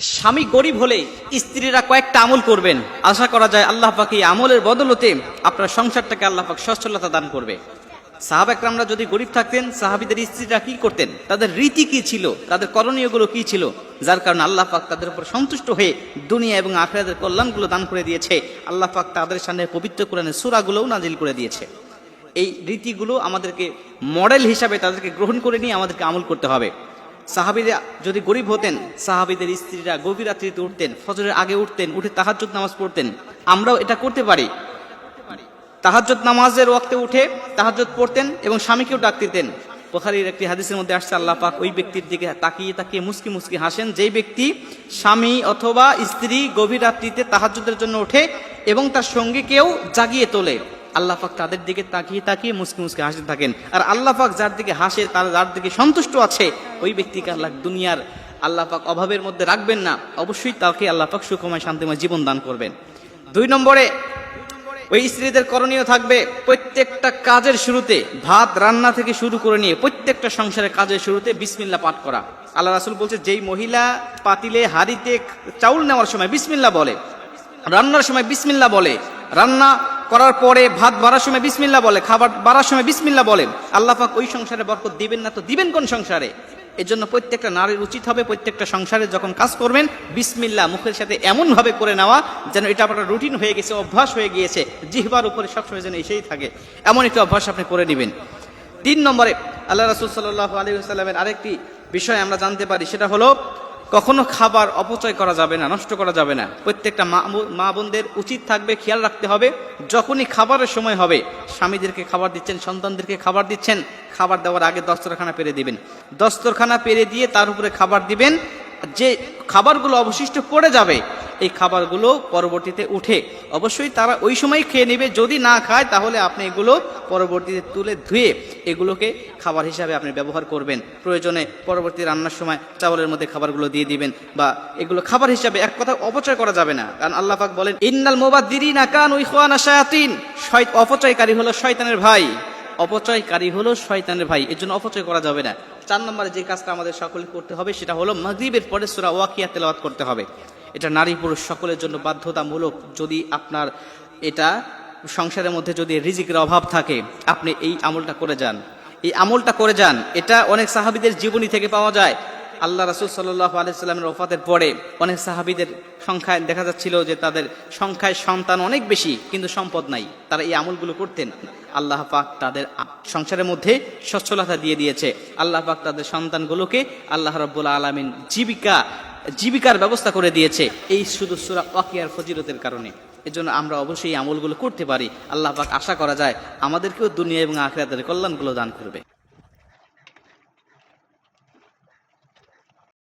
স্বামী গরিব হলে স্ত্রীরা কয়েকটা আমল করবেন। আশা করা যায় আল্লাহ পাক এই আমলের বদলতে আপনার সংসারটাকে আল্লাহ পাক সচ্ছলতা দান করবে। সাহাব একরামরা যদি গরিব থাকতেন, সাহাবিদের স্ত্রীরা কি করতেন? তাদের রীতি কি ছিল? তাদের করণীয়গুলো কি ছিল? যার কারণে আল্লাহ পাক তাদের উপর সন্তুষ্ট হয়ে দুনিয়া এবং আখেরাদের কল্যাণগুলো দান করে দিয়েছে। আল্লাহ পাক তাদের সামনে পবিত্র কোরআনের সুরাগুলোও নাজিল করে দিয়েছে। এই রীতিগুলো আমাদেরকে মডেল হিসাবে তাদেরকে গ্রহণ করে নিয়ে আমাদেরকে আমল করতে হবে। সাহাবিরা যদি গরিব হতেন, সাহাবিদের স্ত্রীরা গভীর রাত্রিতে উঠতেন, ফজরের আগে উঠতেন, উঠে তাহাজ্জুদ নামাজ পড়তেন। আমরাও এটা করতে পারি। তাহাজ্জুদ নামাজের ওয়াক্তে উঠে তাহাজ্জুদ পড়তেন এবং স্বামীকেও ডাক দিতেন। বোখারির একটি হাদিসের মধ্যে আসছে, আল্লাহ পাক ওই ব্যক্তির দিকে তাকিয়ে তাকিয়ে মুসকি মুসকি হাসেন, যেই ব্যক্তি স্বামী অথবা স্ত্রী গভীর রাত্রিতে তাহাজ্জুদের জন্য ওঠে এবং তার সঙ্গীকেও জাগিয়ে তোলে। আল্লাহ পাক তাদের দিকে তাকিয়ে তাকিয়ে মুসকি মুসকি হাসতে থাকেন। আর আল্লাহ পাক যার দিকে হাসে, তার যার দিকে সন্তুষ্ট আছে, ওই ব্যক্তিকে আল্লাহ দুনিয়ার আল্লাহ পাক অভাবের মধ্যে রাখবেন না। অবশ্যই তাকে আল্লাহ পাক সুখময়, শান্তিময় জীবন দান করবেন। দুই নম্বরে, ওই স্ত্রীদের করণীয় থাকবে প্রত্যেকটা কাজের শুরুতে ভাত রান্না থেকে শুরু করে নিয়ে প্রত্যেকটা সংসারের কাজের শুরুতে বিসমিল্লা পাঠ করা। আল্লাহ রাসুল বলছে, যেই মহিলা পাতিলে হাড়িতে চাউল নেওয়ার সময় বিসমিল্লা বলে, রান্নার সময় বিসমিল্লা বলে, রান্না করার পরে ভাত বাড়ার সময় বিসমিল্লা বলে, খাবার বাড়ার সময় বিসমিল্লা বলে আল্লাহ পাক ওই সংসারে বরকত দিবেন না তো দিবেন কোন সংসারে? এর জন্য প্রত্যেকটা নারীর উচিত হবে প্রত্যেকটা সংসারে যখন কাজ করবেন বিসমিল্লা মুখের সাথে এমন ভাবে করে নেওয়া যেন এটা আপনার রুটিন হয়ে গেছে, অভ্যাস হয়ে গিয়েছে, জিহবার উপরে সবসময় যেন এসেই থাকে। এমন একটা অভ্যাস আপনি করে নেবেন। তিন নম্বরে আল্লাহ রাসুল সাল্লাহ আলী সাল্লামের আরেকটি বিষয় আমরা জানতে পারি, সেটা হলো কখনো খাবার অপচয় করা যাবে না, নষ্ট করা যাবে না। প্রত্যেকটা মা মা বোনদের উচিত থাকবে, খেয়াল রাখতে হবে, যখনই খাবারের সময় হবে, স্বামীদেরকে খাবার দিচ্ছেন, সন্তানদেরকে খাবার দিচ্ছেন, খাবার দেওয়ার আগে দস্তরখানা পেরে দিবেন। দস্তরখানা পেরে দিয়ে তার উপরে খাবার দিবেন, যে খাবারগুলো অবশিষ্ট পড়ে যাবে, এই খাবারগুলো পরবর্তীতে উঠে, অবশ্যই তারা ওই সময় খেয়ে নেবে, যদি না খায় তাহলে আপনি এগুলো পরবর্তীতে তুলে ধুয়ে এগুলোকে খাবার হিসাবে আপনি ব্যবহার করবেন। প্রয়োজনে পরবর্তী রান্নার সময় চাউলের মধ্যে খাবারগুলো দিয়ে দিবেন বা এগুলো খাবার হিসাবে এক কথা অপচয় করা যাবে না। কারণ আল্লাহ পাক বলেন, ইন্নাল মোবাদ্দিরি না কান ওই খোয়ানা শায়াতিন অপচয়কারী হলো শয়তানের ভাই। অপচয়কারী হলো শয়তানের ভাই। এর জন্য অপচয় করা যাবে না। চার নম্বরে যে কাজটা আমাদের সকলে করতে হবে সেটা হলো মাগরিবের পরে সুরা ওয়াকিয়া তেলাওয়াত করতে হবে। এটা নারী পুরুষ সকলের জন্য বাধ্যতামূলক। যদি আপনার এটা সংসারের মধ্যে যদি রিজিকের অভাব থাকে, আপনি এই আমলটা করে যান। এই আমলটা করে যান, এটা অনেক সাহাবিদের জীবনী থেকে পাওয়া যায়। আল্লাহ রাসুল সাল্লাহ আলাইস্লামের ওফাতের পরে অনেক সাহাবিদের সংখ্যায় দেখা যাচ্ছিল যে তাদের সংখ্যায় সন্তান অনেক বেশি, কিন্তু সম্পদ নাই। তারা এই আমলগুলো করতেন। আল্লাহ পাক তাদের সংসারের মধ্যে সচ্ছলতা দিয়ে দিয়েছে। আল্লাহ পাক তাদের সন্তানগুলোকে আল্লাহ রব্বুল আলমিন জীবিকা, জীবিকার ব্যবস্থা করে দিয়েছে। এই শুধু সুরা ওয়াকিয়ার ফজিরতের কারণে। এজন্য আমরা অবশ্যই আমলগুলো করতে পারি। আল্লাহ পাক আশা করা যায়, আমাদেরকেও দুনিয়া এবং আখরাতের কল্যাণগুলো দান করবে।